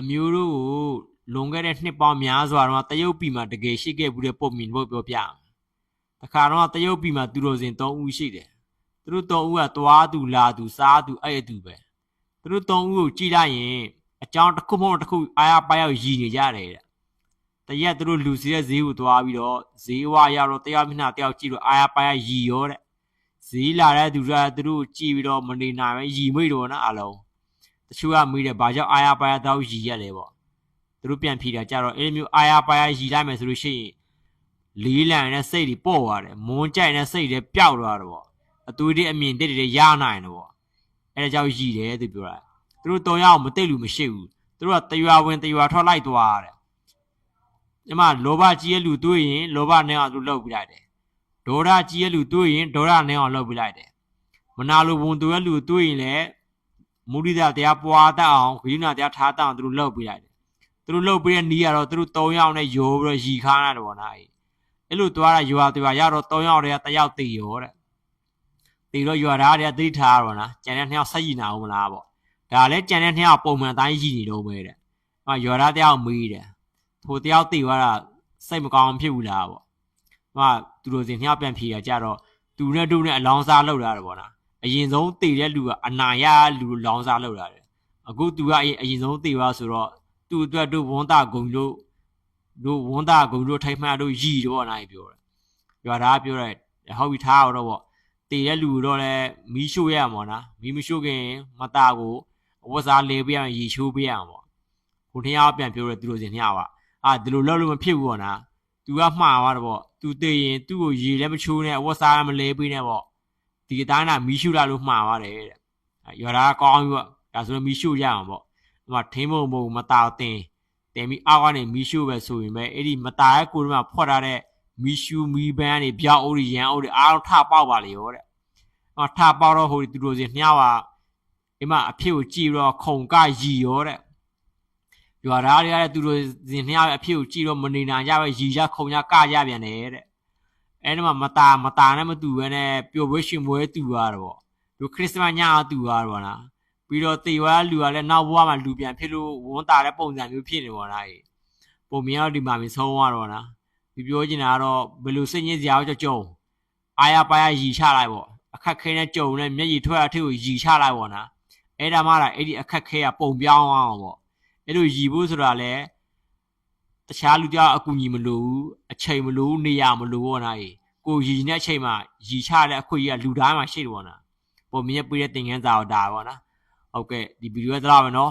အမျိုးတို့ကိုလွန်ခဲ့တဲ့နှစ်ပေါင်းများစွာတော့တရုတ်ပြည်မှာတကယ်ရှိခဲ့ဘူးတဲ့ပုံမြင်ဖို့ပြောပြအောင်တခါတော့တရုတ်ပြည်မှာသူတော်စင်၃ဦးရှိတယ်သူတို့၃ဦးကသွားသူလာသူစားသူအဲ့အတူပဲသူတို့၃ဦးကိုကြည့်လိုက်ရင်အကြောင်းတစ်ခုမဟုတ်တစ်ခုအားရပါရောက်ရည်နေကြတယ်တဲ့တရက်သူတို့လူစီတဲ့ဈေးကိုသွားပြီးတော့ဈေးဝရောက်တော့တယောက်မျက်နှာတယောက်ကြည့်တော့အားရပါရရည်ရောတဲ့ဈေးလာတဲ့သူတွေကသူတို့ကြည့်ပြီးတော့မနေနိုင်ပဲရည်မိတ်တော့နော်အလုံး တချို့ကမေးတယ်ဘာကြောင့်အာရပါရတောက်ရည်ရက်လဲပေါ့သူတို့ပြန်ဖြေတာကြတော့အဲ့လိုမျိုးအာရပါရရည်လိုက်မယ်ဆိုလို့ရှိရင်လေးလံနဲ့စိတ်တွေပေါ့သွားတယ်မွန်းကြိုက်တဲ့စိတ်တွေပျောက်သွားတယ်ပေါ့အသွေးတွေအမြင်တက်တွေရနိုင်တယ်ပေါ့အဲ့ဒါကြောင့်ရည်တယ်သူပြောတာသူတို့တုံရအောင်မသိလို့မရှိဘူးသူတို့ကတရွာဝင်တရွာထွက်လိုက်သွားတယ်ဒီမှာလောဘကြီးရဲ့လူတွေးရင်လောဘနဲ့အောင်သူလှုပ်ပြလိုက်တယ်ဒေါသကြီးရဲ့လူတွေးရင်ဒေါသနဲ့အောင်လှုပ်ပြလိုက်တယ်မနာလိုဝန်သူရဲ့လူတွေးရင်လည်း မုဒိဒတရားပွားတတ်အောင်ဂိဏတရားထားတတ်အောင်သူတို့လှုပ်ပေးလိုက်တယ်သူတို့လှုပ်ပေးတဲ့နီးကတော့သူတို့၃ယောက်နဲ့ယိုပြီးတော့ရီခါရတယ်ပေါ့နာကြီးအဲ့လိုသွားတာယွာသွားရတော့၃ယောက်တည်းကတစ်ယောက်တည်ရောတဲ့တည်တော့ယွာသားတွေကသိထားရတော့နာကျန်တဲ့နှစ်ယောက်ဆက်ရည်နာအောင်မလားပေါ့ဒါလည်းကျန်တဲ့နှစ်ယောက်ပုံမှန်တိုင်းရည်နေတော့ပဲတဲ့ဟောယွာသားတယောက်မေးတယ်ထိုတယောက်တည်သွားတာစိတ်မကောင်းဖြစ်ဘူးလားပေါ့ဟောသူတို့စင်နှစ်ယောက်ပြန်ဖြေရကြတော့သူနဲ့တို့နဲ့အလောင်းစားလှုပ်လာတယ်ပေါ့နာ အရင်ဆုံးတည်တဲ့လူကအနာရလူလောင်းစားလောက်လာတယ်အခုသူကအရင်အရင်ဆုံးတည်သွားဆိုတော့သူ့အတွက်တို့ဝန်တာဂုံတို့တို့ဝန်တာဂုံတို့ထိုင်မှတို့ရည်တော့နိုင်ပြောတယ်ရွာသားပြောတယ်ဟုတ်ပြီထားတော့ပေါ့တည်တဲ့လူတော့လဲမီးရှို့ရမှာနော်မီးမရှို့ခင်မတာကိုအဝတ်စားလဲပြရရေချိုးပြရမှာပေါ့ခုနှစ်ယောက်ပြန်ပြောတယ်သူတို့စင်နှစ်ယောက်ကအာဒီလိုလောက်လို့မဖြစ်ဘူးပေါ့နော်သူကမှားသွားတယ်ပေါ့သူတည်ရင်သူ့ကိုရေလည်းမချိုးနဲ့အဝတ်စားလည်းမလဲပေးနဲ့ပေါ့ ဒီအတိုင်းကမီးရှူလာလို့မှားသွားတယ်တဲ့ရွာသားကောင်းပြီပေါ့ဒါဆိုတော့မီးရှူရအောင်ပေါ့ဒီမှာထင်းမုံမုံမတာတင်တင်ပြီးအောက်ကနေမီးရှူပဲဆိုရင်ပဲအဲ့ဒီမတာရဲ့ကိုယ်ကဖွက်ထားတဲ့မီးရှူမီးပန်းတွေပြောက်အိုးတွေရန်အိုးတွေအားလုံးထပေါက်ပါလေရောတဲ့ဟောထပေါက်တော့ဟိုသူတို့စီမြှောက်ပါအိမ်မအဖြစ်ကိုကြည့်တော့ခုံကရီရောတဲ့ရွာသားတွေကလည်းသူတို့စီမြှောက်ရဲ့အဖြစ်ကိုကြည့်တော့မနေနိုင်ကြပဲရီရခုံရကရပြန်တယ်တဲ့ အဲ့ဒီမှာမตาမตาနဲ့မတူဘဲနဲ့ပျော်ပွဲရှင်ပွဲတူရတော့ပေါ့သူခရစ်စမတ်ညအောင်တူရတော့လားပြီးတော့တေဝါလူကလည်းနောက်ဘဝမှာလူပြန်ဖြစ်လို့ဝန်တာတဲ့ပုံစံမျိုးဖြစ်နေပေါ့လားကြီးပုံမြင်တော့ဒီမှာမဆုံးရတော့လားဒီပြောချင်တာကတော့ဘယ်လိုစိတ်ညစ်စရာကြောကြုံအာရပါရရီချလိုက်ပေါ့အခက်ခဲနဲ့ကြုံနဲ့မျက်ရည်ထွက်အထက်ကိုရီချလိုက်ပေါ့နော်အဲ့ဒါမှလားအဲ့ဒီအခက်ခဲကပုံပြောင်းအောင်ပေါ့အဲ့လိုရီဖို့ဆိုတာလည်း တခြားလူကြောင့်အကူအညီမလိုဘူးအချိန်မလိုဘူးနေရာမလိုဘောနာကြီးကိုရည်နဲ့အချိန်မှာရည်ချတဲ့အခွင့်အရေးကလူသားမှာရှိတယ်ဘောနာပုံမြင်ပေးတဲ့သင်ခန်းစာတော့ဒါပေါ့နော်ဟုတ်ကဲ့ဒီဗီဒီယိုကသလားပဲနော်